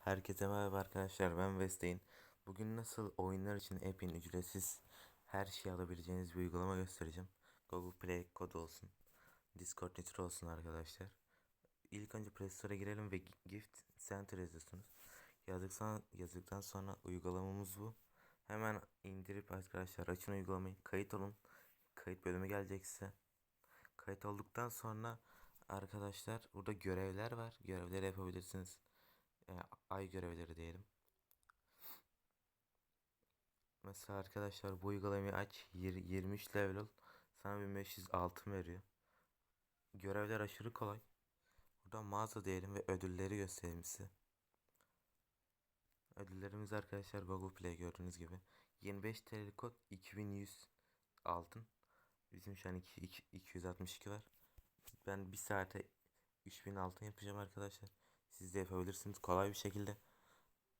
Herkese merhaba arkadaşlar ben Westein. Bugün nasıl oyunlar için app'in ücretsiz her şeyi alabileceğiniz bir uygulama göstereceğim. Google Play kodu olsun. Discord Nitro olsun arkadaşlar. İlk önce Play Store'a girelim ve Gift Center yazıyorsunuz. Yazdıktan, yazdıktan sonra uygulamamız bu. Hemen indirip arkadaşlar açın uygulamayı. Kayıt olun. Kayıt bölümü gelecek size. Kayıt olduktan sonra arkadaşlar burada görevler var. Görevleri yapabilirsiniz e, ay görevleri diyelim. Mesela arkadaşlar bu uygulamayı aç. 23 level ol. Sana 1500 altın veriyor. Görevler aşırı kolay. Buradan mağaza diyelim ve ödülleri göstereyim size. Ödüllerimiz arkadaşlar Google Play gördüğünüz gibi. 25 TL kod 2100 altın. Bizim şu an 2, 2, 262 var. Ben bir saate 3000 altın yapacağım arkadaşlar. Siz de yapabilirsiniz kolay bir şekilde.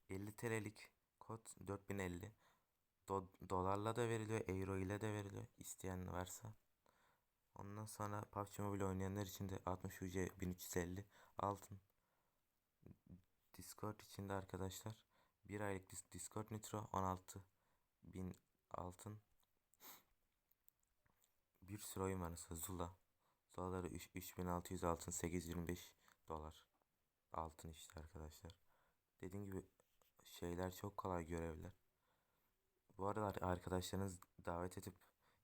50 TL'lik kod 4050. Do dolarla da veriliyor, euro ile de veriliyor isteyen varsa. Ondan sonra PUBG Mobile oynayanlar için de 60 UC 1350 altın. Discord için de arkadaşlar bir aylık dis Discord Nitro 16 bin altın. Bir sürü oyun var mesela Zula. Zulaları 3600 altın 825 dolar. Altın işte arkadaşlar. Dediğim gibi şeyler çok kolay görevler. Bu arada arkadaşlarınız davet edip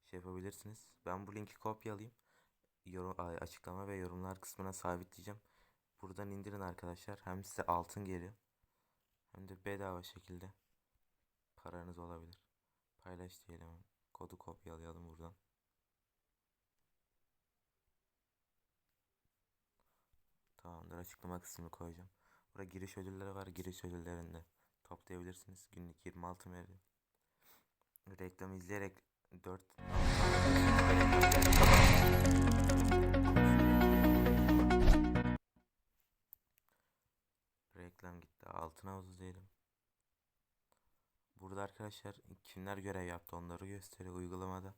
şey yapabilirsiniz. Ben bu linki kopyalayayım. Yorum, açıklama ve yorumlar kısmına sabitleyeceğim. Buradan indirin arkadaşlar. Hem size altın geliyor. Hem de bedava şekilde paranız olabilir. Paylaş diyelim. Kodu kopyalayalım buradan. Tamamdır açıklama kısmını koyacağım. Burada giriş ödülleri var. Giriş ödüllerinde toplayabilirsiniz. Günlük 26 veriyor. Reklam izleyerek 4 Reklam gitti. Altın havuzu diyelim. Burada arkadaşlar kimler görev yaptı onları gösteriyor uygulamada.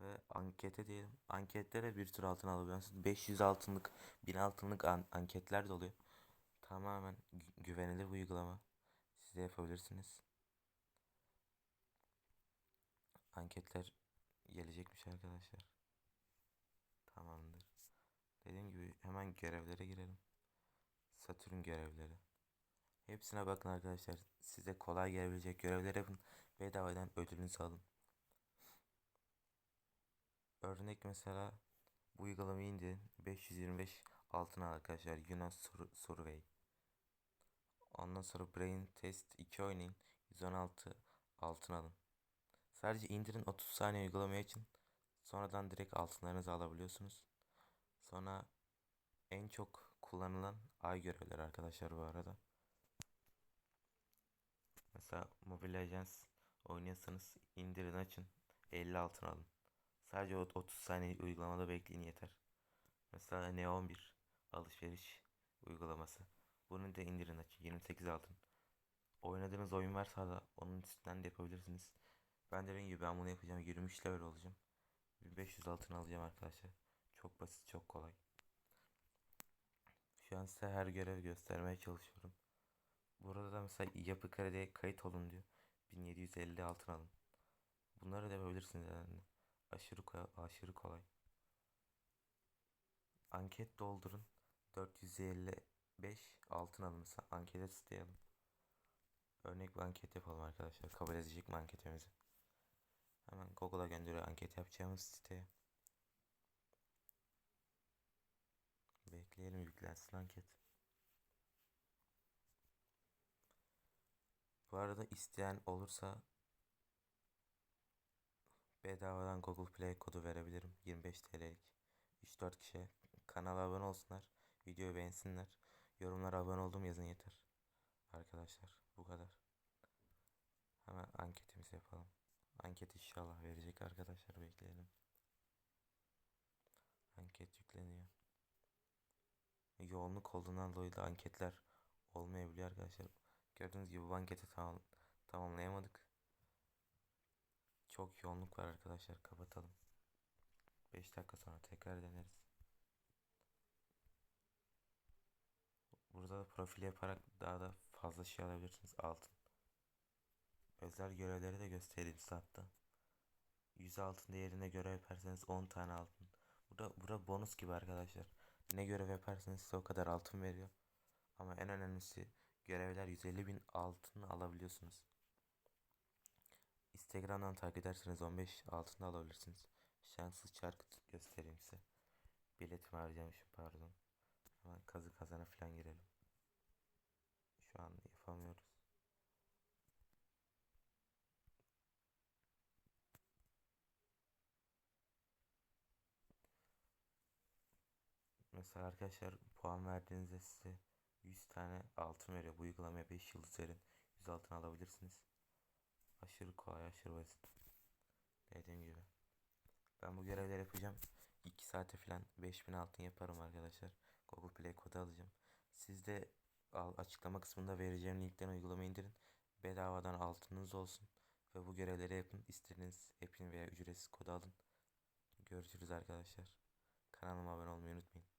Ve ankete diyelim. Ankette de bir tür altın alabiliyorsunuz. 500 altınlık, 1000 altınlık an anketler de oluyor. Tamamen gü güvenilir bir uygulama. Siz de yapabilirsiniz. Anketler gelecekmiş arkadaşlar. Tamamdır. Dediğim gibi hemen görevlere girelim. Satürn görevleri. Hepsine bakın arkadaşlar. Size kolay gelebilecek görevler yapın. Bedavadan ödülünüzü alın. Örnek mesela bu uygulamayı indirin. 525 altın al arkadaşlar. Yunus Sur Survey. Ondan sonra Brain Test 2 oynayın. 116 altın alın. Sadece indirin 30 saniye uygulamaya için. Sonradan direkt altınlarınızı alabiliyorsunuz. Sonra en çok kullanılan ay görevleri arkadaşlar bu arada. Mesela Mobile Legends oynuyorsanız indirin açın. 50 altın alın. Sadece 30 saniye uygulamada bekleyin yeter. Mesela Neon 1 alışveriş uygulaması. Bunu da indirin açın. 28 altın. Oynadığınız oyun varsa da onun üstünden de yapabilirsiniz. Ben dediğim gibi ben bunu yapacağım. 23 level olacağım. 1500 altın alacağım arkadaşlar. Çok basit, çok kolay. Şu an size her görev göstermeye çalışıyorum. Burada da mesela yapı krediye kayıt olun diyor. 1750 altın alın. Bunları da yapabilirsiniz yani. Aşırı aşırı kolay. Anket doldurun. 455 altın alın mesela. Ankete tıklayalım. Örnek bir anket yapalım arkadaşlar. Kabul edecek mi anketimizi? Hemen Google'a gönderiyor anket yapacağımız siteye. Bekleyelim yüklensin anket. Bu arada isteyen olursa bedavadan Google Play kodu verebilirim. 25 TL'lik. 3-4 kişi kanala abone olsunlar. Videoyu beğensinler. Yorumlara abone oldum yazın yeter. Arkadaşlar bu kadar. Hemen anketimizi yapalım. Anket inşallah verecek arkadaşlar bekleyelim. Anket yükleniyor. Yoğunluk olduğundan dolayı da anketler olmayabiliyor arkadaşlar. Gördüğünüz gibi bu anketi tamam, tamamlayamadık. Çok yoğunluk var arkadaşlar kapatalım. 5 dakika sonra tekrar deneriz. Burada da profil yaparak daha da fazla şey alabilirsiniz. Altın. Özel görevleri de göstereyim size hatta. 100 altın değerine görev yaparsanız 10 tane altın. Burada, burada bonus gibi arkadaşlar. Ne görev yaparsanız size o kadar altın veriyor. Ama en önemlisi görevler 150 bin altın alabiliyorsunuz. Instagram'dan takip ederseniz 15 altın da alabilirsiniz. Şanssız çarkı göstereyim size. Biletimi harcamışım pardon. Hemen kazı kazana falan girelim. Şu an yapamıyoruz. Mesela arkadaşlar puan verdiğinizde size 100 tane altın veriyor. Bu uygulamaya 5 yıldız verin. 100 altın alabilirsiniz. Aşırı basit. Dediğim gibi. Ben bu görevleri yapacağım. 2 saate falan 5000 altın yaparım arkadaşlar. Google Play kodu alacağım. Siz de açıklama kısmında vereceğim linkten uygulamayı indirin. Bedavadan altınınız olsun. Ve bu görevleri yapın. İstediğiniz app'in veya ücretsiz kodu alın. Görüşürüz arkadaşlar. Kanalıma abone olmayı unutmayın.